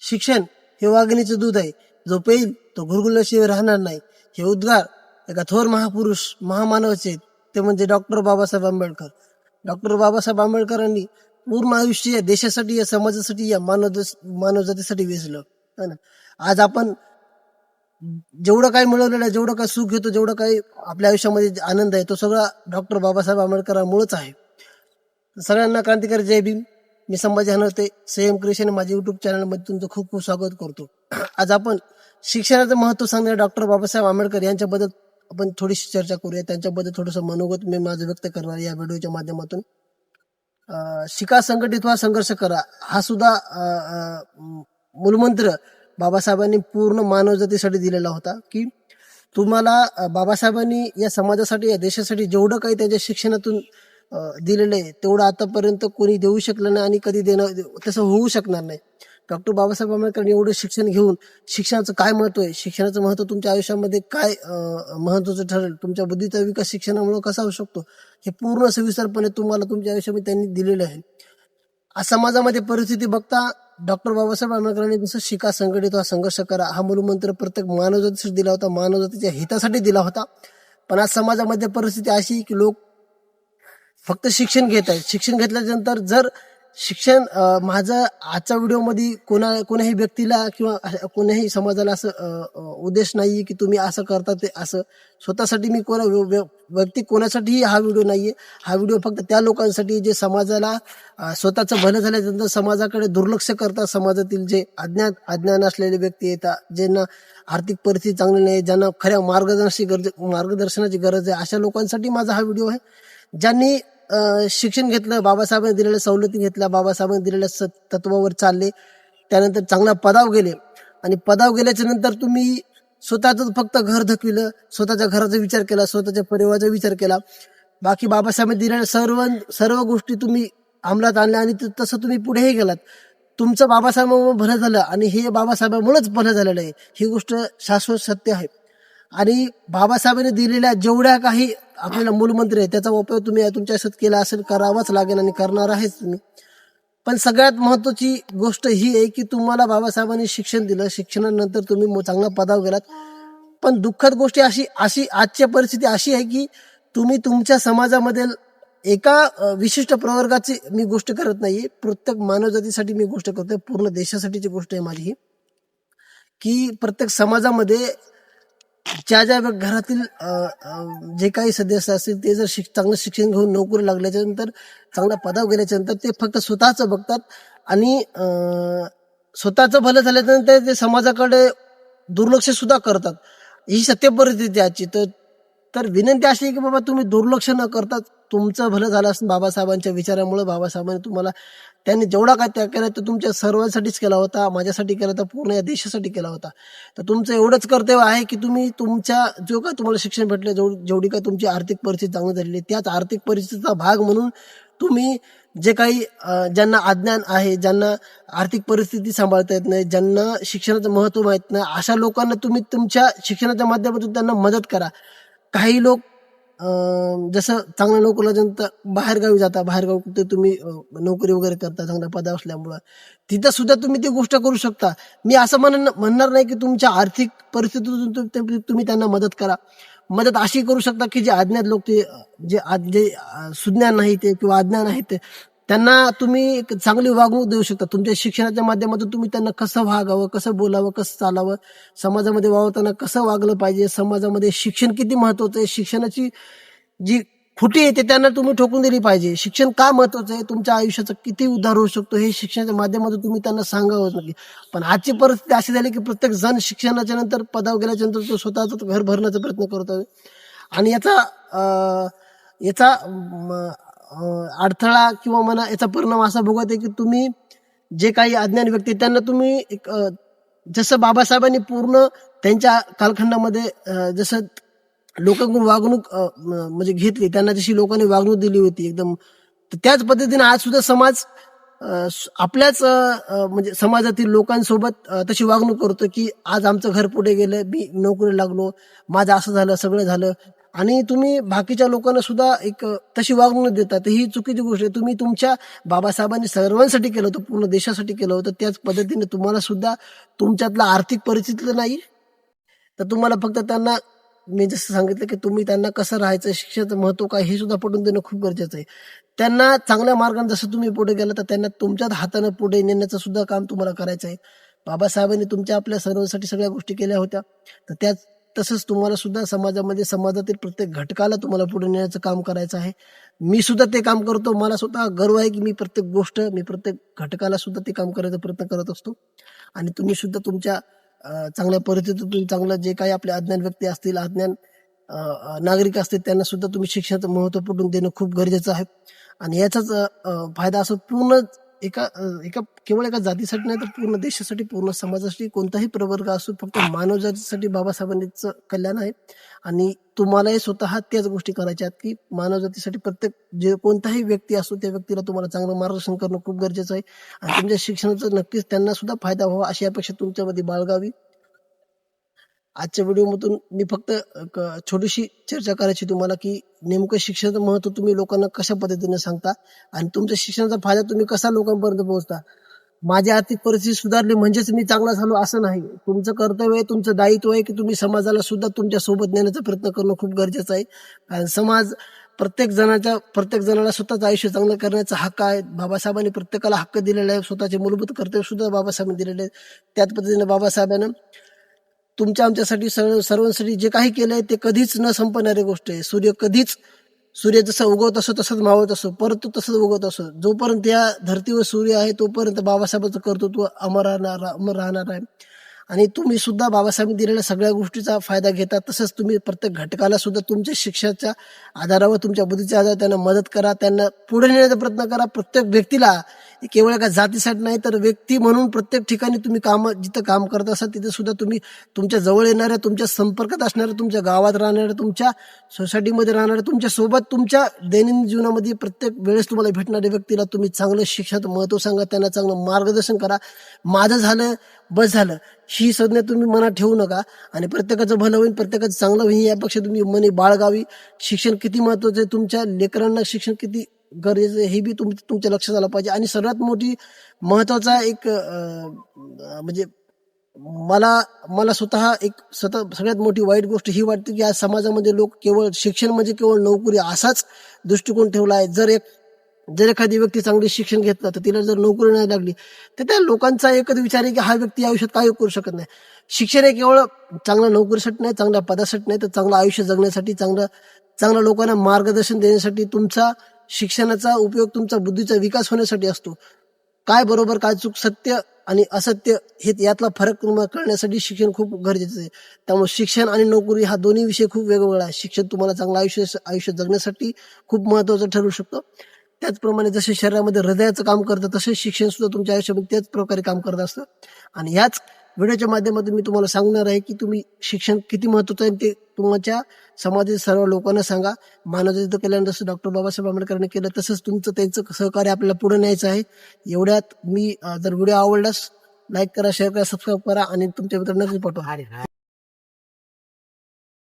शिक्षण हे वाघिणीचं दूध आहे. जो पेईल तो गुरगुल्याशिवाय राहणार नाही. हे उद्गार एका थोर महापुरुष महामानवाचे आहेत. ते म्हणजे डॉक्टर बाबासाहेब आंबेडकर. डॉक्टर बाबासाहेब आंबेडकरांनी पूर्ण आयुष्य या देशासाठी या समाजासाठी या मानव मानवजातीसाठी वेचलं. है ना? आज आपण जेवढं काय मिळवलेलं आहे जेवढं काय सुख घेतो जेवढं काही आपल्या आयुष्यामध्ये आनंद आहे तो सगळा डॉक्टर बाबासाहेब आंबेडकरांमुळेच आहे. सगळ्यांना क्रांतिकारी जय भीम. मी संभाजी हनवते संयम क्रिएशन माझ्या युट्यूब चॅनलमध्ये तुमचं खूप खूप स्वागत करतो. आज आपण शिक्षणाचं महत्त्व सांगणारे डॉक्टर बाबासाहेब आंबेडकर यांच्याबद्दल आपण थोडीशी चर्चा करूया. त्यांच्याबद्दल थोडंसं मनोगत मी माझं व्यक्त करणार या व्हिडिओच्या माध्यमातून. शिका संघटित व्हा संघर्ष करा. हा सुद्धा मूलमंत्र बाबासाहेबांनी पूर्ण मानवजातीसाठी दिलेला होता की तुम्हाला बाबासाहेबांनी या समाजासाठी या देशासाठी जेवढं काही त्याच्या शिक्षणातून दिलेलं आहे. तेवढं आतापर्यंत कोणी देऊ शकलं नाही आणि कधी देणं तसं होऊ शकणार नाही. डॉक्टर बाबासाहेब आंबेडकरांनी एवढं शिक्षण घेऊन शिक्षणाचं काय महत्त्व आहे? शिक्षणाचं महत्त्व तुमच्या आयुष्यामध्ये काय महत्वाचं ठरेल? तुमच्या बुद्धीचा विकास शिक्षणामुळे कसा होऊ शकतो? हे पूर्ण सविस्तरपणे तुम्हाला तुमच्या आयुष्यामध्ये त्यांनी दिलेलं आहे. आज समाजामध्ये परिस्थिती बघता डॉक्टर बाबासाहेब आंबेडकरांनी जसं शिका संघटित व्हा संघर्ष करा हा मूलमंत्र प्रत्येक मानवजातीसाठी दिला होता मानवजातीच्या हितासाठी दिला होता. पण आज समाजामध्ये परिस्थिती अशी की लोक फक्त शिक्षण घेत आहेत शिक्षण घेतल्यानंतर जर शिक्षण माझं आजच्या व्हिडिओमध्ये कोणा कोणाही व्यक्तीला किंवा कोणाही समाजाला असं उद्देश नाही की तुम्ही असं करता ते असं. स्वतःसाठी मी कोणा व्य- व्य- व्यक्ती कोणासाठीही हा व्हिडिओ नाहीये. हा व्हिडिओ फक्त त्या लोकांसाठी जे समाजाला स्वतःचं भलं झाल्यानंतर समाजाकडे दुर्लक्ष करतात समाजातील जे अज्ञात अज्ञान असलेले व्यक्ती येतात ज्यांना आर्थिक परिस्थिती चांगली नाही ज्यांना खऱ्या मार्गदर्शनाची गरज मार्गदर्शनाची गरज आहे अशा लोकांसाठी माझा हा व्हिडिओ आहे. ज्यांनी शिक्षण घेतलं बाबासाहेबांनी दिलेल्या सवलती घेतल्या बाबासाहेबांनी दिलेल्या स- तत्वावर चालले त्यानंतर चांगला पदाव गेले. आणि पदाव गेल्याच्यानंतर तुम्ही स्वतःच फक्त घर धकविलं स्वतःच्या घराचा विचार केला स्वतःच्या परिवाराचा विचार केला. बाकी बाबासाहेबांनी दिलेल्या सर्व सर्व गोष्टी तुम्ही अंमलात आणल्या आणि तसं तुम्ही पुढेही गेलात. तुमचं बाबासाहेबांमुळे भलं झालं आणि हे बाबासाहेबांमुळेच भलं झालेलं आहे. ही गोष्ट शाश्वत सत्य आहे. आणि बाबासाहेबांनी दिलेल्या जेवढ्या काही आपल्याला मूलमंत्री आहे त्याचा उपयोग तुम्ही तुमच्या आयुष्यात केला असेल करावाच लागेल आणि करणार आहेच तुम्ही. पण सगळ्यात महत्वाची गोष्ट ही आहे की तुम्हाला बाबासाहेबांनी शिक्षण दिलं. शिक्षणानंतर तुम्ही चांगला चांगल्या पदावर गेलात. पण दुःखद गोष्टी अशी अशी आजची परिस्थिती अशी आहे की तुम्ही तुमच्या समाजामध्ये एका विशिष्ट प्रवर्गाची मी गोष्ट करत नाही प्रत्येक मानवजातीसाठी मी गोष्ट करतोय. पूर्ण देशासाठीची गोष्ट आहे माझी ही. की प्रत्येक समाजामध्ये ज्या ज्या घरातील जे काही सदस्य असतील ते जर शिक चांगलं शिक्षण घेऊन नोकरी लागल्याच्या नंतर चांगला पदाव गेल्याच्यानंतर ते फक्त स्वतःच बघतात आणि स्वतःचं भलं झाल्यानंतर ते समाजाकडे दुर्लक्ष सुद्धा करतात. ही सत्य परिस्थिती आजची. तर तर विनंती अशी आहे की बाबा तुम्ही दुर्लक्ष न करता तुमचं भलं झालं असं बाबासाहेबांच्या विचारामुळे बाबासाहेबांनी तुम्हाला त्यांनी जेवढा काय त्याग केला तो तुमच्या सर्वांसाठीच केला होता माझ्यासाठी केला होता पूर्ण या देशासाठी केला होता. तर तुमचं एवढंच कर्तव्य आहे की तुम्ही तुमच्या जो काय तुम्हाला शिक्षण भेटलं जेव जेवढी काय तुमची आर्थिक परिस्थिती चांगली झालेली आहे, त्याच आर्थिक परिस्थितीचा भाग म्हणून तुम्ही जे काही ज्यांना अज्ञान आहे ज्यांना आर्थिक परिस्थिती सांभाळता येत नाही ज्यांना शिक्षणाचं महत्त्व माहीत नाही अशा लोकांना तुम्ही तुमच्या शिक्षणाच्या माध्यमातून त्यांना मदत करा. काही लोक जसं चांगल्या नोकरीला जनता बाहेरगावी जाता बाहेरगावी कुठे तुम्ही नोकरी वगैरे करता चांगल्या पदा असल्यामुळं तिथं सुद्धा तुम्ही ती गोष्ट करू शकता. मी असं म्हण म्हणणार नाही की तुमच्या आर्थिक परिस्थितीतून तुम्ही त्यांना मदत करा. मदत अशी करू शकता की जे अज्ञात लोक ते जे आज- जे सुज्ञान नाही ते किंवा अज्ञान आहेत ते त्यांना तुम्ही एक चांगली वागणूक देऊ शकता. तुमच्या शिक्षणाच्या माध्यमातून तुम्ही त्यांना कसं वागावं कसं बोलावं कसं चालावं समाजामध्ये वावरताना कसं वागलं पाहिजे समाजामध्ये शिक्षण किती महत्वाचं आहे शिक्षणाची जी खुटी आहे ते त्यांना तुम्ही ठोकून दिली पाहिजे. शिक्षण का महत्वाचं आहे तुमच्या आयुष्याचा किती उद्धार होऊ शकतो हे शिक्षणाच्या माध्यमातून तुम्ही त्यांना सांगावं नक्की. पण आजची परिस्थिती अशी झाली की प्रत्येक जण शिक्षणाच्या नंतर पदावर गेल्याच्यानंतर तो स्वतःच घर भरण्याचा प्रयत्न करत आहे आणि याचा याचा अडथळा किंवा म्हणा याचा परिणाम असा भोगत आहे की तुम्ही जे काही अज्ञान व्यक्ती त्यांना तुम्ही एक जसं बाबासाहेबांनी पूर्ण त्यांच्या कालखंडामध्ये जसं लोकांकडून वागणूक म्हणजे घेतली त्यांना जशी लोकांनी वागणूक दिली होती एकदम त्याच पद्धतीने आज सुद्धा समाज आपल्याच म्हणजे समाजातील लोकांसोबत तशी वागणूक करतो की आज आमचं घर पुढे गेलं मी नोकरी लागलो माझं असं झालं सगळं झालं आणि तुम्ही बाकीच्या लोकांना सुद्धा एक तशी वागणूक देता तर ही चुकीची गोष्ट आहे. तुम्ही तुमच्या बाबासाहेबांनी सर्वांसाठी केलं होतं पूर्ण देशासाठी केलं होतं. त्याच पद्धतीने तुम्हाला सुद्धा तुमच्यातला आर्थिक परिस्थिती नाही तर तुम्हाला फक्त त्यांना मी जसं सांगितलं की तुम्ही त्यांना कसं राहायचं शिक्षणाचं महत्त्व काय हे सुद्धा पटवून देणं खूप गरजेचं आहे. त्यांना चांगल्या मार्गाने जसं तुम्ही पुढे गेला तर त्यांना तुमच्याच हाताने पुढे नेण्याचं सुद्धा काम तुम्हाला करायचं आहे. बाबासाहेबांनी तुमच्या आपल्या सर्वांसाठी सगळ्या गोष्टी केल्या होत्या. तर त्याच तसंच तुम्हाला सुद्धा समाजामध्ये समाजातील प्रत्येक घटकाला तुम्हाला पुढे नेण्याचं काम करायचं आहे. मी सुद्धा ते काम करतो. मला स्वतः गर्व आहे की मी प्रत्येक गोष्ट मी प्रत्येक घटकाला सुद्धा ते काम करायचा प्रयत्न करत असतो. आणि तुम्ही सुद्धा तुमच्या चांगल्या परिस्थितीतून चांगलं जे काही आपले अज्ञान व्यक्ती असतील अज्ञान नागरिक असतील त्यांना सुद्धा तुम्ही शिक्षणाचं महत्त्व पटवून देणं खूप गरजेचं आहे. आणि याचाच फायदा असं पूर्ण एका एका केवळ एका जातीसाठी नाही तर पूर्ण देशासाठी पूर्ण समाजासाठी कोणताही प्रवर्ग असो फक्त मानव जातीसाठी बाबासाहेबांचं कल्याण आहे. आणि तुम्हालाही स्वतः त्याच गोष्टी करायच्या आहेत की मानव जातीसाठी प्रत्येक जे कोणताही व्यक्ती असो त्या व्यक्तीला तुम्हाला चांगलं मार्गदर्शन करणं खूप गरजेचं आहे. आणि तुमच्या शिक्षणाचा नक्कीच त्यांना सुद्धा फायदा व्हावा अशी अपेक्षा तुमच्यामध्ये बाळगावी. आजच्या व्हिडिओमधून मी फक्त छोटीशी चर्चा करायची तुम्हाला की नेमकं शिक्षणाचं महत्त्व तुम्ही लोकांना कशा पद्धतीने सांगता आणि तुमच्या शिक्षणाचा फायदा तुम्ही कसा लोकांपर्यंत पोहोचता? माझी आर्थिक परिस्थिती सुधारली म्हणजेच मी चांगला झालो असं नाही. तुमचं कर्तव्य आहे तुमचं दायित्व आहे की तुम्ही समाजाला सुद्धा तुमच्यासोबत नेण्याचा प्रयत्न करणं खूप गरजेचं आहे. कारण समाज प्रत्येक जणाच्या प्रत्येक जणाला स्वतःचं आयुष्य चांगलं करण्याचा हक्क आहे. बाबासाहेबांनी प्रत्येकाला हक्क दिलेला आहे. स्वतःचे मूलभूत कर्तव्य सुद्धा बाबासाहेबांनी दिलेले आहे त्याच पद्धतीने बाबासाहेबांना तुमच्या आमच्यासाठी सर्व सर्वांसाठी जे काही केलंय ते कधीच न संपणारी गोष्ट आहे. सूर्य कधीच सूर्य जसा उगवत असो तसंच मावत असो परत तो तसंच उगवत असो. जोपर्यंत या धर्तीवर सूर्य आहे तोपर्यंत बाबासाहेबांचं कर्तृत्व अमर राहणार अमर राहणार आहे. आणि तुम्ही सुद्धा बाबासाहेबांनी दिलेल्या सगळ्या गोष्टीचा फायदा घेता. तसंच तुम्ही प्रत्येक घटकाला सुद्धा तुमच्या शिक्षणाच्या आधारावर तुमच्या बुद्धीच्या आधारावर त्यांना मदत करा. त्यांना पुढे नेण्याचा प्रयत्न करा. प्रत्येक व्यक्तीला केवळ एका जातीसाठी नाही तर व्यक्ती म्हणून प्रत्येक ठिकाणी तुम्ही काम जिथं काम करत असाल तिथे सुद्धा तुम्ही तुमच्या जवळ येणाऱ्या तुमच्या संपर्कात असणाऱ्या तुमच्या गावात राहणाऱ्या तुमच्या सोसायटीमध्ये राहणाऱ्या तुमच्यासोबत तुमच्या दैनंदिन जीवनामध्ये प्रत्येक वेळेस तुम्हाला भेटणाऱ्या व्यक्तीला तुम्ही चांगलं शिक्षणाचं महत्त्व सांगा त्यांना चांगलं मार्गदर्शन करा. माझं झालं बस झालं. ही संज्ञा तुम्ही मनात ठेवू नका. आणि प्रत्येकाचं भलं होईल प्रत्येकाचं चांगलं होईल यापेक्षा तुम्ही मनी बाळगावी. शिक्षण किती महत्वाचं आहे तुमच्या लेकरांना शिक्षण किती गरजेचं हे बी तुम तुमच्या लक्षात आलं पाहिजे. आणि सर्वात मोठी महत्त्वाचा एक म्हणजे मला मला स्वतः एक स्वतः सगळ्यात मोठी वाईट गोष्ट ही वाटते की आज समाजामध्ये लोक केवळ शिक्षण म्हणजे केवळ नोकरी असाच दृष्टिकोन ठेवला आहे. जर एक जर एखादी व्यक्ती चांगली शिक्षण घेतलं तर तिला जर नोकरी नाही लागली तर त्या लोकांचा एकच विचार आहे की हा व्यक्ती आयुष्यात काय करू शकत नाही. शिक्षण हे केवळ चांगल्या नोकरीसाठी नाही चांगल्या पदासाठी नाही तर चांगलं आयुष्य जगण्यासाठी चांगलं चांगल्या लोकांना मार्गदर्शन देण्यासाठी तुमचा शिक्षणाचा उपयोग तुमचा बुद्धीचा विकास होण्यासाठी असतो. काय बरोबर काय चूक सत्य आणि असत्य हे यातला फरक तुम्हाला कळण्यासाठी शिक्षण खूप गरजेचं आहे. त्यामुळे शिक्षण आणि नोकरी हा दोन्ही विषय खूप वेगवेगळा आहे. शिक्षण तुम्हाला चांगलं आयुष्य आयुष्य जगण्यासाठी खूप महत्वाचं ठरू शकतं. त्याचप्रमाणे जसे शरीरामध्ये हृदयाचं काम करतं तसे शिक्षण सुद्धा तुमच्या आयुष्यामध्ये त्याच प्रकारे काम करत असतं. आणि ह्याच व्हिडिओच्या माध्यमातून मी तुम्हाला सांगणार आहे की तुम्ही शिक्षण किती महत्वाचं आहे ते तुमच्या समाजातील सर्व लोकांना सांगा. मानवजातीचं कल्याण जसं डॉक्टर बाबासाहेब आंबेडकरांनी केलं तसंच तुमचं त्यांचं सहकार्य आपल्याला पुढे न्यायचं आहे. एवढ्यात मी जर व्हिडिओ आवडलास लाईक करा शेअर करा सबस्क्राईब करा आणि तुमच्या मित्रांना पाठवा.